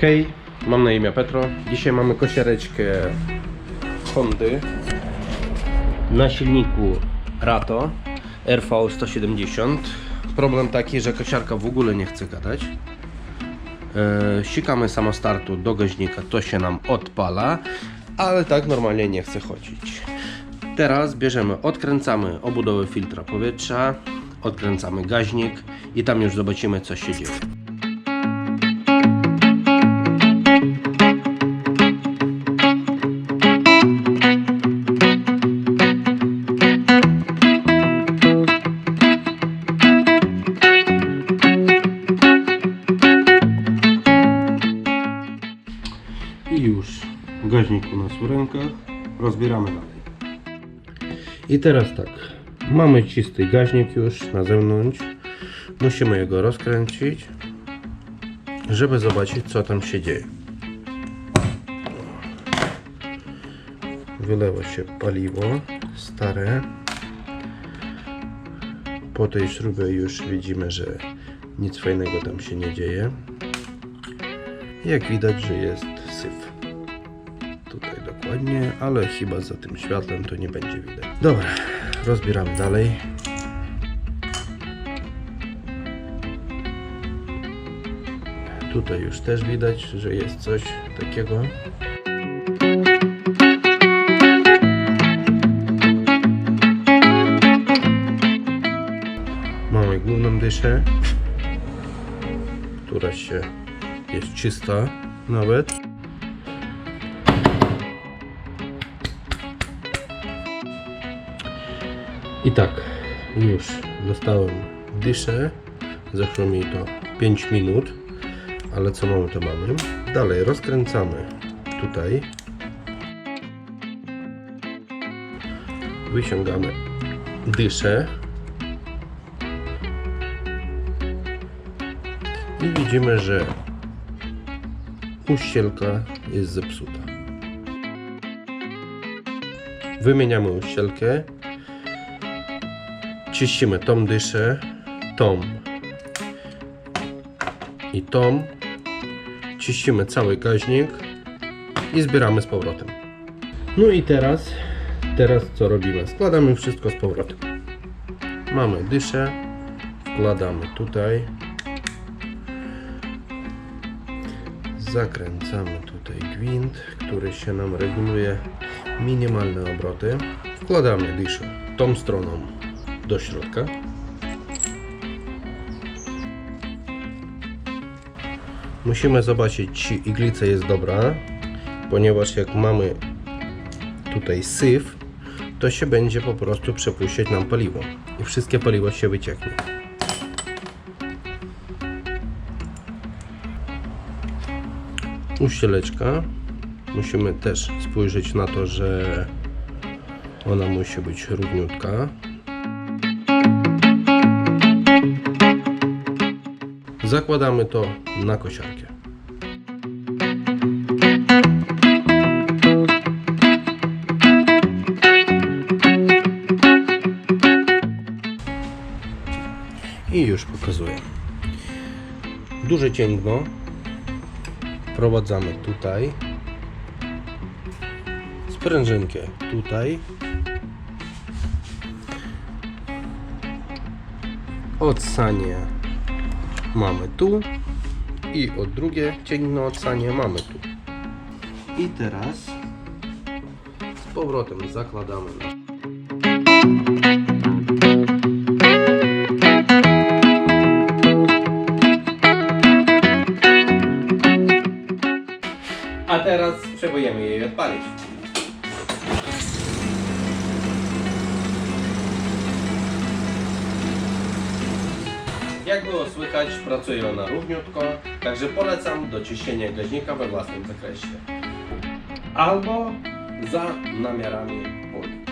Hej, mam na imię Petro. Dzisiaj mamy kosiareczkę Hondy na silniku Rato RV170. Problem taki, że kosiarka w ogóle nie chce gadać. E, sikamy samostartu do gaźnika, to się nam odpala, ale tak normalnie nie chce chodzić. Teraz bierzemy, odkręcamy obudowę filtra powietrza, odkręcamy gaźnik i tam już zobaczymy co się dzieje. Gaźnik u nas w rękach, rozbieramy dalej. I teraz tak, mamy czysty gaźnik już na zewnątrz. Musimy jego rozkręcić, żeby zobaczyć co tam się dzieje. Wylewa się paliwo stare. Po tej śrubie już widzimy, że nic fajnego tam się nie dzieje. Jak widać, że jest syf. Dokładnie, ale chyba za tym światłem to nie będzie widać. Dobra, rozbieramy dalej. Tutaj już też widać, że jest coś takiego. Mamy główną dyszę, która się jest czysta nawet. I tak, już dostałem dyszę. Zeszło mi to 5 minut, ale co mamy, to mamy. Dalej rozkręcamy tutaj. Wyciągamy dyszę. I widzimy, że uścielka jest zepsuta. Wymieniamy uścielkę. Czyścimy tą dyszę, tą i tą. Czyścimy cały gaźnik i zbieramy z powrotem. No i teraz, teraz co robimy? Składamy wszystko z powrotem. Mamy dyszę, wkładamy tutaj. Zakręcamy tutaj gwint, który się nam reguluje minimalne obroty. Wkładamy dyszę tą stroną do środka. Musimy zobaczyć, czy iglica jest dobra, ponieważ jak mamy tutaj syf, to się będzie po prostu przepuścić nam paliwo i wszystkie paliwo się wycieknie. Uścieleczka. Musimy też spojrzeć na to, że ona musi być równiutka. Zakładamy to na kosiarkę. I już pokazuję. Duże cięgno wprowadzamy tutaj. Sprężynkę tutaj. Odsanie mamy tu i od drugie cięgno odsanie mamy tu. I teraz z powrotem zakładamy A teraz spróbujemy jej odpalić. Jak było słychać, pracuje ona równiutko, także polecam do ciśnienia gaźnika we własnym zakresie. Albo za namiarami płyt.